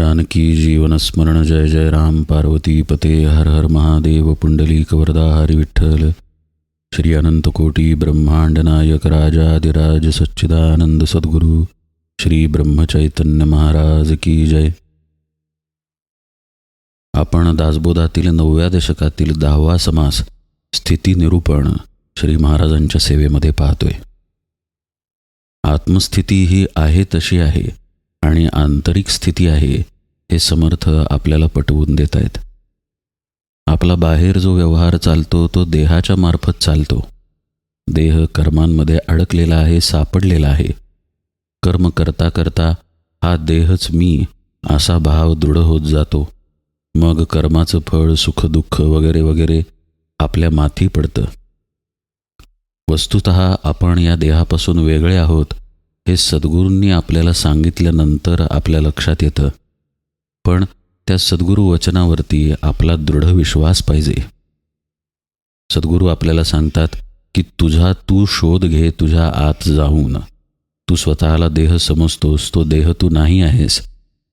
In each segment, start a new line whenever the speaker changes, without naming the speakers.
जानकी जीवनस्मरण जय जय राम पार्वती पते हर हर महादेव पुंडलीक वरदा हरी विठ्ठल। श्री अनंत कोटी ब्रह्मांड नायक राजाधिराज सच्चिदानंद सद्गुरु श्री ब्रह्मचैतन्य महाराज की जय। आपण दासबोधातील नवव्या दशकातील दहावा समास स्थिती निरूपण श्री महाराजांच्या सेवेमध्ये पाहतोय. आत्मस्थिती ही आहे तशी आहे आणि आंतरिक स्थिती आहे हे समर्थ आपल्याला पटवून देत आहेत. आपला बाहेर जो व्यवहार चालतो तो देहाच्या मार्फत चालतो. देह कर्मांमध्ये अडकलेला आहे सापडलेला आहे. कर्म करता करता हा देहच मी असा भाव दृढ होत जातो. मग कर्माचं फळ सुखदुःख वगैरे वगैरे आपल्या माथी पडतं. वस्तुत आपण या देहापासून वेगळे आहोत हे सद्गुरूंनी आपल्याला सांगितल्यानंतर आपल्या लक्षात येतं. पण त्या सद्गुरू वचनावरती आपला दृढ विश्वास पाहिजे. सद्गुरू आपल्याला सांगतात की तुझा तू शोध घे तुझ्या आत जाऊन. तू स्वतःला देह समजतोस तो देह तू नाही आहेस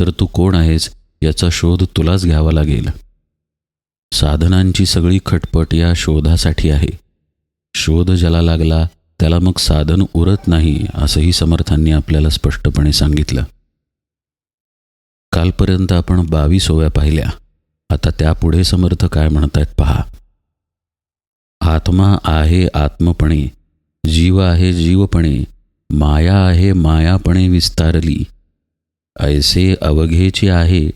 तर तू कोण आहेस याचा शोध तुलाच घ्यावा लागेल. साधनांची सगळी खटपट या शोधासाठी आहे. शोध ज्याला लागला त्याला मग साधन उरत नाही असंही समर्थांनी आपल्याला स्पष्टपणे सांगितलं. कालपर्यंत आपण बावीस ओव्या पाहिल्या. आता त्यापुढे समर्थ काय म्हणतायत पहा. आत्मा आहे आत्मपणे जीव आहे जीवपणे माया आहे मायापणे विस्तारली. ऐसे अवघेची आहे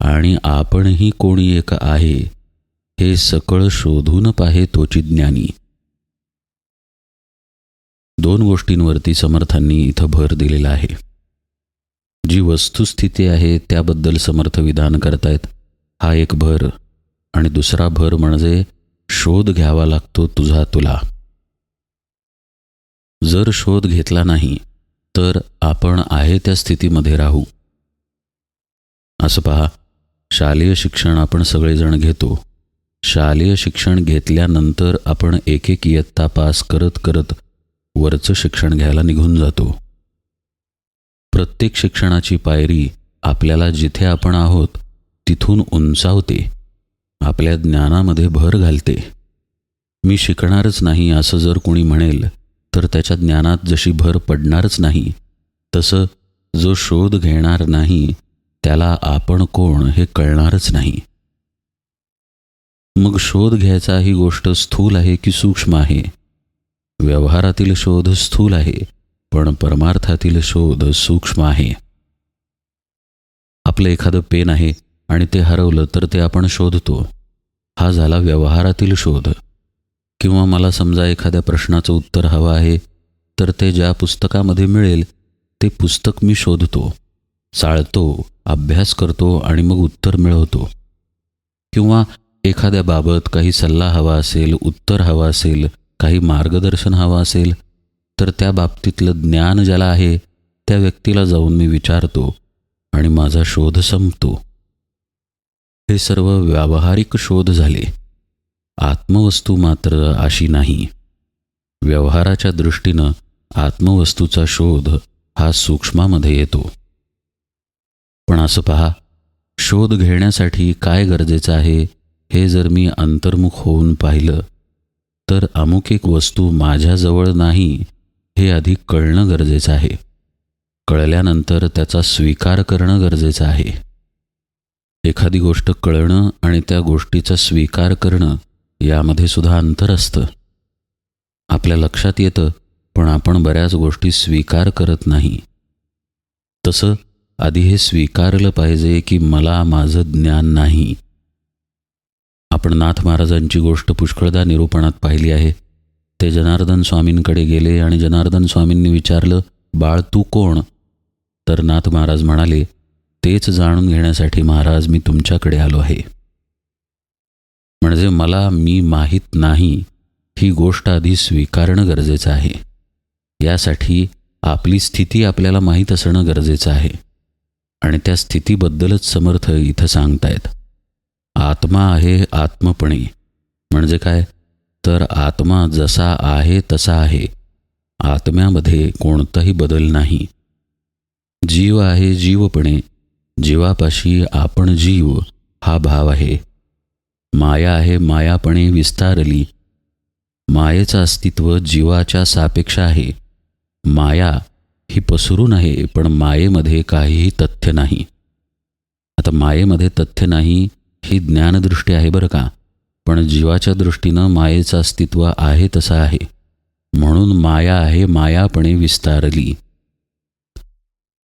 आणि आपणही कोणी एक आहे हे सकळ शोधून पाहे तोची ज्ञानी. दोन गोष्टींवरती समर्थांनी इथं भर दिलेला आहे. जी वस्तुस्थिती आहे त्याबद्दल समर्थ विधान करतायत. हा एक भर आणि दुसरा भर म्हणजे शोध घ्यावा लागतो तुझा तुला. जर शोध घेतला नाही तर आपण आहे त्या स्थितीमध्ये राहू. असं पहा शालेय शिक्षण आपण सगळेजण घेतो. शालेय शिक्षण घेतल्यानंतर आपण एक एक इयत्ता पास करत करत वरचं शिक्षण घ्यायला निघून जातो. प्रत्येक शिक्षणाची पायरी आपल्याला जिथे आपण आहोत तिथून उंचावते. आपल्या ज्ञानामध्ये भर घालते. मी शिकणारच नाही असं जर कोणी म्हणेल तर त्याच्या ज्ञानात जशी भर पडणारच नाही तसं जो शोध घेणार नाही त्याला आपण कोण हे कळणारच नाही. मग शोध घ्यायचा ही गोष्ट स्थूल आहे की सूक्ष्म आहे? व्यवहारातील शोध स्थूल आहे. पण परमार्थातील शोध सूक्ष्म आहे. आपलं एखादं पेन आहे आणि ते हरवलं तर ते आपण शोधतो. हा झाला व्यवहारातील शोध. किंवा मला समजा एखाद्या प्रश्नाचं उत्तर हवं आहे तर ते ज्या पुस्तकामध्ये मिळेल ते पुस्तक मी शोधतो. चाळतो अभ्यास करतो आणि मग उत्तर मिळवतो. किंवा एखाद्या बाबत काही सल्ला हवा असेल उत्तर हवं असेल काही मार्गदर्शन हवं असेल तर त्या बाबतीतलं ज्ञान ज्याला आहे त्या व्यक्तीला जाऊन मी विचारतो आणि माझा शोध संपतो. हे सर्व व्यावहारिक शोध झाले. आत्मवस्तू मात्र अशी नाही. व्यवहाराच्या दृष्टीनं आत्मवस्तूचा शोध हा सूक्ष्मामध्ये येतो. पण असं पहा शोध घेण्यासाठी काय गरजेचं आहे हे जर मी अंतर्मुख होऊन पाहिलं तर अमुक एक वस्तू माझ्याजवळ नाही हे आधी कळणं गरजेचं आहे. कळल्यानंतर त्याचा स्वीकार करणं गरजेचं आहे. एखादी गोष्ट कळणं आणि त्या गोष्टीचा स्वीकार करणं यामध्ये सुद्धा अंतर असतं. आपल्या लक्षात येतं पण आपण बऱ्याच गोष्टी स्वीकार करत नाही. तसं आधी हे स्वीकारलं पाहिजे की मला माझं ज्ञान नाही. आपण नाथ महाराजांची गोष्ट पुष्कळदा निरूपणात पाहिली आहे. ते जनार्दन स्वामींकडे गेले आणि जनार्दन स्वामींनी विचारलं बाळ तू कोण? तर नाथ महाराज म्हणाले तेच जाणून घेण्यासाठी महाराज मी तुमच्याकडे आलो आहे. म्हणजे मला मी माहीत नाही. ही गोष्ट आधी स्वीकारणं गरजेचं आहे. यासाठी आपली स्थिती आपल्याला माहीत असणं गरजेचं आहे. आणि त्या स्थितीबद्दलच समर्थ इथं सांगतायत. आत्मा आहे आत्मपणे. म्हणजे काय? तर आत्मा जसा आहे तसा आहे. आत्म्यामध्ये कोणताही बदल नाही. जीव आहे जीवपणे जीवापाशी आपण जीव हा भाव आहे. माया आहे मायापणे विस्तारली. मायेचं अस्तित्व जीवाच्या सापेक्ष आहे. माया ही पसरून आहे पण मायेमध्ये काहीही तथ्य नाही. आता मायेमध्ये तथ्य नाही ही ज्ञानदृष्टी आहे बरं का? पण जीवाच्या दृष्टीनं मायेचं अस्तित्व आहे तसं आहे. म्हणून माया आहे मायापणे विस्तारली.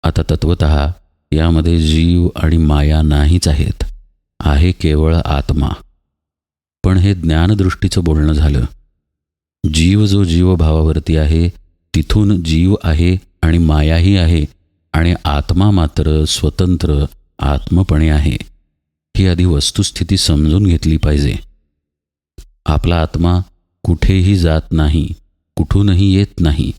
आता तत्वत यामध्ये जीव आणि माया नाहीच आहेत. आहे केवळ आत्मा. पण हे ज्ञानदृष्टीचं बोलणं झालं. जीव जो जीवभावावरती आहे तिथून जीव आहे आणि मायाही आहे आणि आत्मा मात्र स्वतंत्र आत्मपणे आहे. ही आधी वस्तुस्थिती समजून घेतली पाहिजे. आपला आत्मा कुठेही जात नाही कुठूनही येत नाही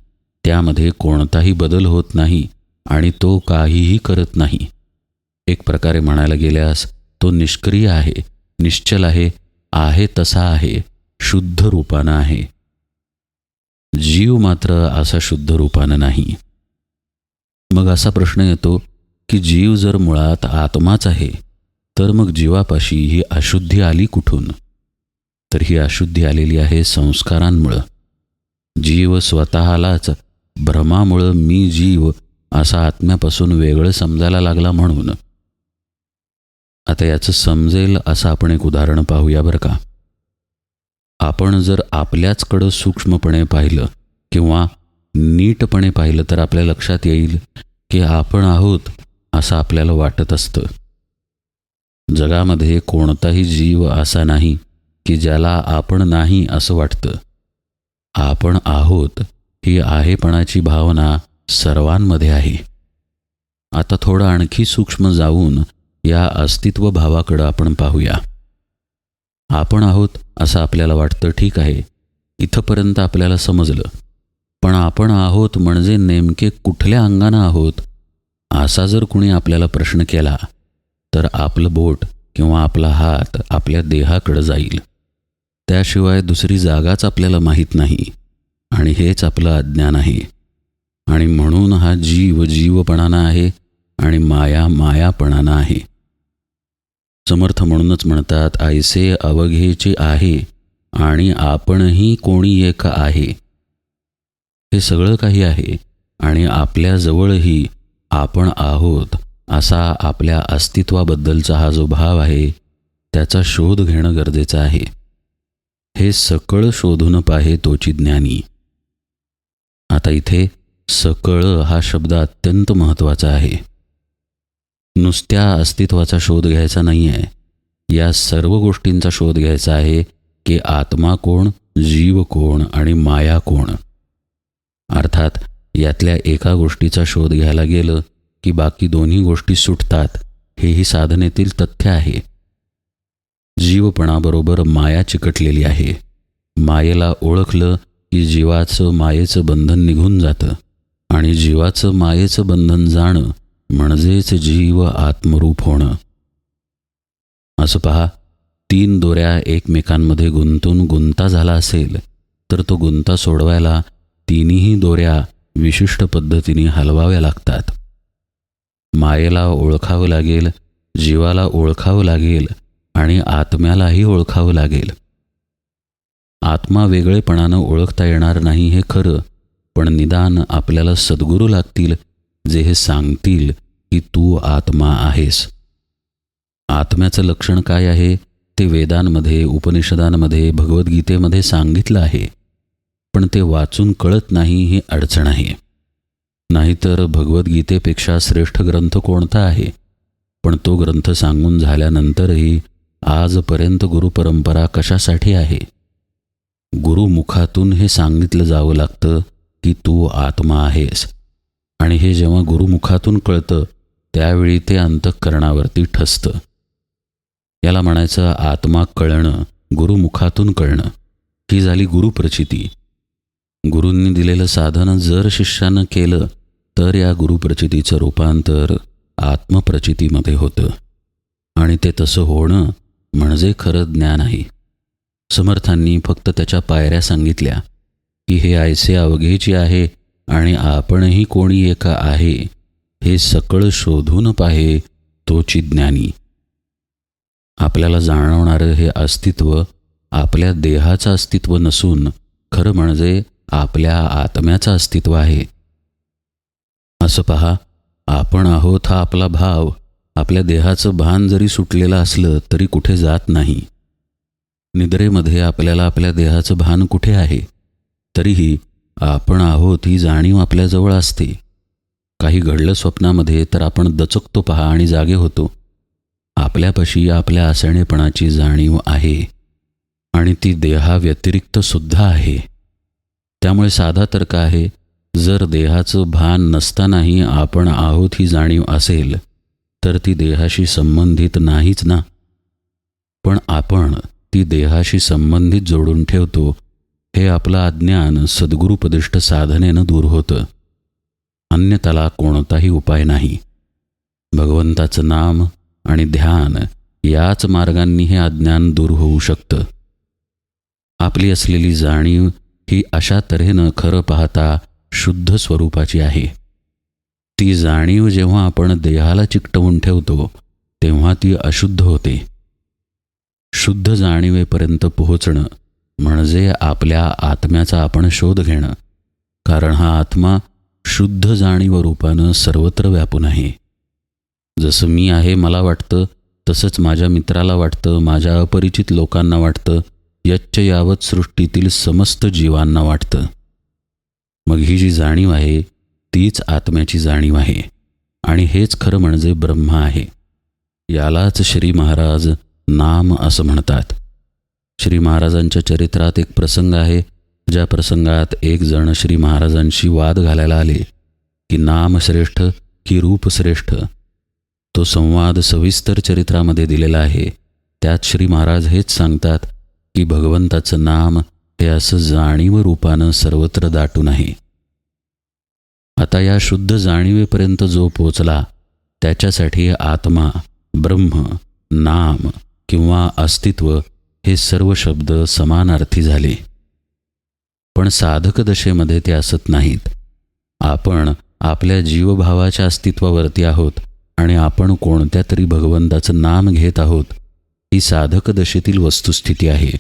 त्यामध्ये कोणताही बदल होत नाही आणि तो काहीही करत नाही. एक प्रकारे म्हणायला गेल्यास तो निष्क्रिय आहे निश्चल आहे आहे तसा आहे शुद्ध रूपानं आहे. जीव मात्र असा शुद्ध रूपानं नाही. मग असा प्रश्न येतो की जीव जर मुळात आत्माच आहे तर मग जीवापाशी ही अशुद्धी आली कुठून? तर ही अशुद्धी आलेली आहे संस्कारांमुळं. जीव स्वतःलाच भ्रमामुळं मी जीव असा आत्म्यापासून वेगळं समजायला लागला म्हणून. आता याचं समजेल असं आपण एक उदाहरण पाहूया बरं का. आपण जर आपल्याचकडं सूक्ष्मपणे पाहिलं किंवा नीटपणे पाहिलं तर आपल्या लक्षात येईल की आपण आहोत असं आपल्याला वाटत असतं. जगामध्ये कोणताही जीव असा नाही की ज्याला आपण नाही असं वाटतं. आपण आहोत ही आहेपणाची भावना सर्वांमध्ये आहे. आता थोडं आणखी सूक्ष्म जाऊन या अस्तित्व भावाकडं आपण पाहूया. आपण आहोत असं आपल्याला वाटतं ठीक आहे इथंपर्यंत आपल्याला समजलं. पण आपण आहोत म्हणजे नेमके कुठल्या अंगानं आहोत? असा जर कुणी आपल्याला प्रश्न केला तर आपलं बोट किंवा आपला हात आपल्या देहाकडं जाईल. त्याशिवाय दुसरी जागाच आपल्याला माहीत नाही. आणि हेच आपलं अज्ञान आहे. आणि म्हणून हा जीव जीवपणानं आहे आणि माया मायापणानं आहे. समर्थ म्हणूनच म्हणतात ऐसे अवघेचे आहे आणि आपणही कोणी एक आहे. हे सगळं काही आहे आणि आपल्याजवळही आपण आहोत असा आपल्या अस्तित्वाबद्दलचा हा जो भाव आहे त्याचा शोध घेणं गरजेचं आहे. हे सकळ शोधून पाहे तोची ज्ञानी. आता इथे सकळ हा शब्द अत्यंत महत्त्वाचा आहे. नुसत्या अस्तित्वाचा शोध घ्यायचा नाही आहे या सर्व गोष्टींचा शोध घ्यायचा आहे की आत्मा कोण जीव कोण आणि माया कोण. अर्थात यातल्या एका गोष्टीचा शोध घ्यायला गेलं की बाकी दोन्ही गोष्टी सुटतात हेही साधनेतील तथ्य आहे. जीवपणाबरोबर माया चिकटलेली आहे. मायेला ओळखलं की जीवाचं मायेचं बंधन निघून जातं आणि जीवाचं मायेचं बंधन जाणं म्हणजेच जीव आत्मरूप होणं. असं पहा तीन दोऱ्या एकमेकांमध्ये गुंतून गुंता झाला असेल तर तो गुंता सोडवायला तिन्ही दोऱ्या विशिष्ट पद्धतीने हलवाव्या लागतात. मायेला ओळखावं लागेल जीवाला ओळखावं लागेल आणि आत्म्यालाही ओळखावं लागेल. आत्मा वेगळेपणानं ओळखता येणार नाही हे खरं पण निदान आपल्याला सद्गुरू लागतील जे हे सांगतील की तू आत्मा आहेस. आत्म्याचं लक्षण काय आहे ते वेदांमध्ये उपनिषदांमध्ये भगवद्गीतेमध्ये सांगितलं आहे. पण ते वाचून कळत नाही ही अडचण आहे. नाहीतर भगवद्गीतेपेक्षा श्रेष्ठ ग्रंथ कोणता आहे? पण तो ग्रंथ सांगून झाल्यानंतरही आजपर्यंत गुरुपरंपरा कशासाठी आहे? गुरुमुखातून हे सांगितलं जावं लागतं की तू आत्मा आहेस. आणि हे जेव्हा गुरुमुखातून कळतं त्यावेळी ते अंतःकरणावरती ठसतं. याला म्हणायचं आत्मा कळणं गुरुमुखातून कळणं. ही झाली गुरुप्रचिती. गुरूंनी दिलेलं साधन जर शिष्यानं केलं तर या गुरुप्रचितीचं रूपांतर आत्मप्रचितीमध्ये होतं. आणि ते तसं होणं म्हणजे खरं ज्ञान आहे. समर्थांनी फक्त त्याच्या पायऱ्या सांगितल्या की हे आयसे अवघेची आहे आणि आपणही कोणी एका आहे हे सकळ शोधून पाहे तोची ज्ञानी. आपल्याला जाणवणारं हे अस्तित्व आपल्या देहाचं अस्तित्व नसून खरं म्हणजे आपल्या आत्म्याचं अस्तित्व आहे. असं पहा आपण आहोत हा आपला भाव आपल्या देहाचं भान जरी सुटलेलं असलं तरी कुठे जात नाही. निद्रेमध्ये आपल्याला आपल्या देहाचं भान कुठे आहे? तरीही आपण आहोत ही जाणीव आपल्याजवळ असते. काही घडलं स्वप्नामध्ये तर आपण दचकतो पहा आणि जागे होतो. आपल्यापाशी आपल्या आसणेपणाची जाणीव आहे. आणि ती देहाव्यतिरिक्त सुद्धा आहे. त्यामुळे साधा तर्क आहे जर देहाचं भान नसतानाही आपण आहोत ही जाणीव असेल तर ती देहाशी संबंधित नाहीच ना. पण आपण ती देहाशी संबंधित जोडून ठेवतो हे आपलं अज्ञान सद्गुरुपदिष्ट साधनेनं दूर होतं. अन्यताला कोणताही उपाय नाही. भगवंताचं नाम आणि ध्यान याच मार्गांनी हे अज्ञान दूर होऊ शकतं. आपली असलेली जाणीव ही अशा तऱ्हेनं खरं पाहता शुद्ध स्वरूपाची आहे. ती जाणीव जेव्हा आपण देहाला चिकटवून ठेवतो तेव्हा ती अशुद्ध होते. शुद्ध जाणीवेपर्यंत पोहोचणं म्हणजे आपल्या आत्म्याचा आपण शोध घेणं कारण हा आत्मा शुद्ध जाणीव रूपानं सर्वत्र व्यापून आहे. जसं मी आहे मला वाटतं तसंच माझ्या मित्राला वाटतं माझ्या अपरिचित लोकांना वाटतं यच्च यावत सृष्टीतील समस्त जीवांना वाटतं. मग ही जी जाणीव आहे तीच आत्म्याची जाणीव आहे. आणि हेच खरं म्हणजे ब्रह्म आहे. यालाच श्री महाराज नाम असं म्हणतात. श्री महाराजांच्या चरित्रात एक प्रसंग आहे ज्या प्रसंगात एक जण श्री महाराजांशी वाद घालायला आले की नाम श्रेष्ठ की रूप श्रेष्ठ. तो संवाद सविस्तर चरित्रामध्ये दिलेला आहे. त्यात श्री महाराज हेच सांगतात की भगवंताचं नाम हे असं जाणीव रूपानं सर्वत्र दाटून आहे आता या शुद्ध जाणीवेपर्यंत जो पोचला त्याच्यासाठी आत्मा ब्रह्म नाम किंवा अस्तित्व हे सर्व शब्द समानार्थी झाले. पण साधक दशेमध्ये ते असत नाहीत. आपण आपल्या जीवभावाच्या अस्तित्वावरती आहोत आणि आपण कोणत्या तरी भगवंताचं नाम घेत आहोत ही साधक दशेतील वस्तुस्थिती आहे.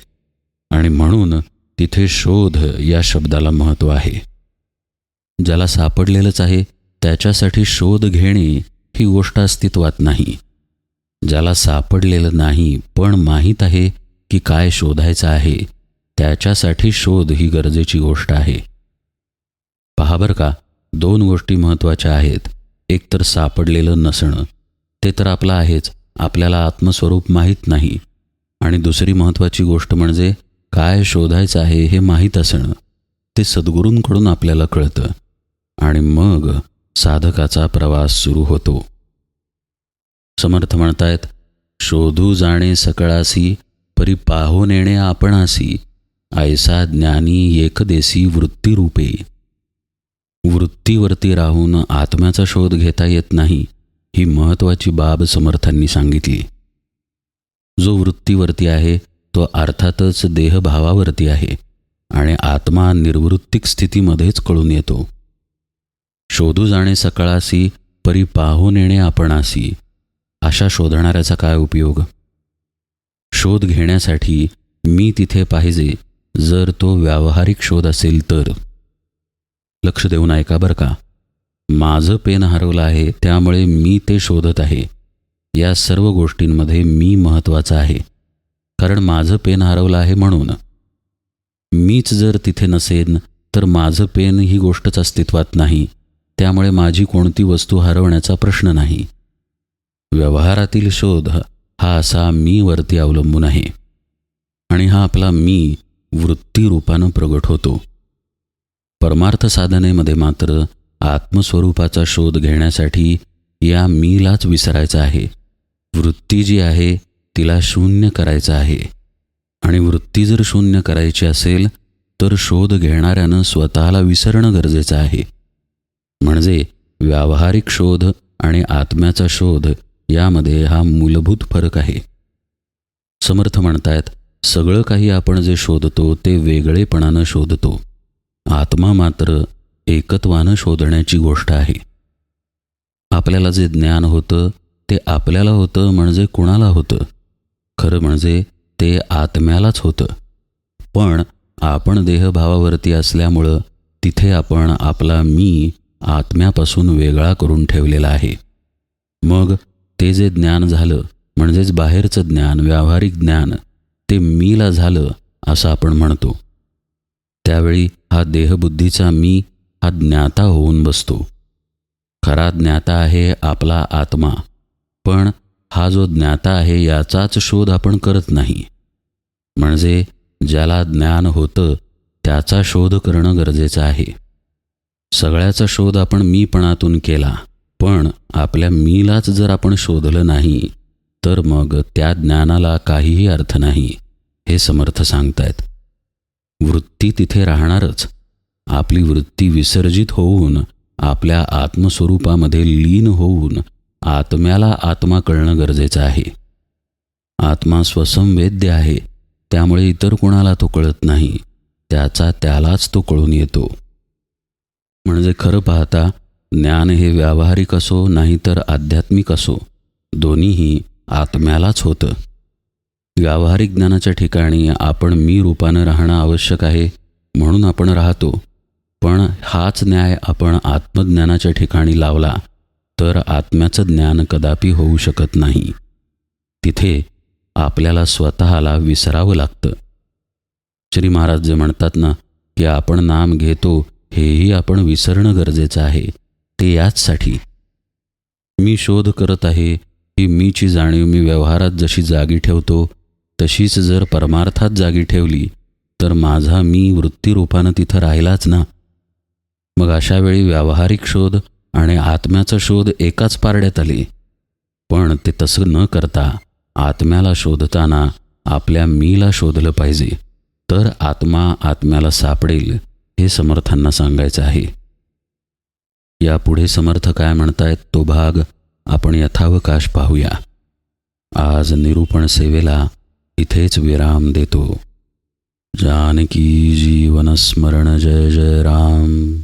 आणि म्हणून तिथे शोध या शब्दाला महत्त्व आहे. ज्याला सापडलेलंच आहे त्याच्यासाठी शोध घेणे ही गोष्ट अस्तित्वात नाही. ज्याला सापडलेलं नाही पण माहीत आहे की काय शोधायचं आहे त्याच्यासाठी शोध ही गरजेची गोष्ट आहे. पहा बरं का दोन गोष्टी महत्त्वाच्या आहेत. एक तर सापडलेलं नसणं. ते तर आपलं आहेच आपल्याला आत्मस्वरूप माहीत नाही. आणि दुसरी महत्त्वाची गोष्ट म्हणजे काय शोधायचं आहे हे माहीत असणं. ते सद्गुरूंकडून आपल्याला कळतं. आणि मग साधकाचा प्रवास सुरू होतो. समर्थ म्हणतायत शोधू जाणे सकळासी परी पाहून येणे आपणासी ऐसा ज्ञानी एकदेसी वृत्तीरूपे. वृत्तीवरती राहून आत्म्याचा शोध घेता येत नाही ही महत्त्वाची बाब समर्थांनी सांगितली. जो वृत्तीवरती आहे तो अर्थातच देहभावावरती आहे आणि आत्मा निर्वृत्तिक स्थितीमध्येच कळून येतो. शोधू जाणे सकाळासी परी पाहून येणे आपणासी. अशा शोधणाऱ्याचा काय उपयोग? शोध घेण्यासाठी मी तिथे पाहिजे जर तो व्यावहारिक शोध असेल तर. लक्ष देऊन ऐका बरं का. माझं पेन हरवलं आहे त्यामुळे मी ते शोधत आहे. या सर्व गोष्टींमध्ये मी महत्त्वाचा आहे. कारण माझं पेन हरवलं आहे म्हणून. मीच जर तिथे नसेन तर माझं पेन ही गोष्टच अस्तित्वात नाही. त्यामुळे माझी कोणती वस्तू हरवण्याचा प्रश्न नाही. व्यवहारातील शोध हा असा मी वरती अवलंबून आहे. आणि हा आपला मी वृत्तीरूपानं प्रगट होतो. परमार्थ साधनेमध्ये मात्र आत्मस्वरूपाचा शोध घेण्यासाठी या मीलाच विसरायचा आहे. वृत्ती जी आहे तिला शून्य करायचं आहे. आणि वृत्ती जर शून्य करायची असेल तर शोध घेणाऱ्यानं स्वतःला विसरणं गरजेचं आहे. म्हणजे व्यावहारिक शोध आणि आत्म्याचा शोध यामध्ये हा मूलभूत फरक आहे. समर्थ म्हणतायत सगळं काही आपण जे शोधतो ते वेगळेपणानं शोधतो. आत्मा मात्र एकत्वानं शोधण्याची गोष्ट आहे. आपल्याला जे ज्ञान होतं ते आपल्याला होतं म्हणजे कुणाला होतं? खरं म्हणजे ते आत्म्यालाच होतं. पण आपण देहभावावरती असल्यामुळं तिथे आपण आपला मी आत्म्यापासून वेगळा करून ठेवलेला आहे. मग ते जे ज्ञान झालं म्हणजेच बाहेरचं ज्ञान व्यावहारिक ज्ञान ते मीला झालं असं आपण म्हणतो. त्यावेळी हा देहबुद्धीचा मी हा ज्ञाता होऊन बसतो. खरा ज्ञाता आहे आपला आत्मा पण हा जो ज्ञाता आहे याचाच शोध आपण करत नाही. म्हणजे ज्याला ज्ञान होतं त्याचा शोध करणं गरजेचं आहे. सगळ्याचा शोध आपण मीपणातून केला पण आपल्या मीलाच जर आपण शोधलं नाही तर मग त्या ज्ञानाला काहीही अर्थ नाही हे समर्थ सांगतायत. वृत्ती तिथे राहणारच. आपली वृत्ती विसर्जित होऊन आपल्या आत्मस्वरूपामध्ये लीन होऊन आत्म्याला आत्मा कळणं गरजेचं आहे. आत्मा स्वसंवेद्य आहे त्यामुळे इतर कोणाला तो कळत नाही त्याचा त्यालाच तो कळून येतो. म्हणजे खरं पाहता ज्ञान हे व्यावहारिक असो नाहीतर आध्यात्मिक असो दोन्हीही आत्म्यालाच होतं. व्यावहारिक ज्ञानाच्या ठिकाणी आपण मी रूपानं राहणं आवश्यक आहे म्हणून आपण राहतो. पण हाच न्याय आपण आत्मज्ञानाच्या ठिकाणी लावला तर आत्म्याचं ज्ञान कदापि होऊ शकत नाही. तिथे आपल्याला स्वतःला विसरावं लागतं. श्री महाराज जे म्हणतात ना की आपण नाम घेतो हेही आपण विसरणं गरजेचं आहे. ते याचसाठी. मी शोध करत आहे ही मीची जाणीव मी व्यवहारात जशी जागी ठेवतो तशीच जर परमार्थात जागी ठेवली तर माझा मी वृत्तीरूपानं तिथं राहिलाच ना? मग अशा वेळी व्यावहारिक शोध आणि आत्म्याचा शोध एकाच पारड्यात आले. पण ते तसं न करता आत्म्याला शोधताना आपल्या मीला शोधलं पाहिजे. तर आत्मा आत्म्याला सापडेल. हे समर्थांना सांगायचं आहे. यापुढे समर्थ काय म्हणतायत तो भाग आपण यथावकाश पाहूया. आज निरूपण सेवेला इथेच विराम देतो. जानकी जीवनस्मरण जय जय राम.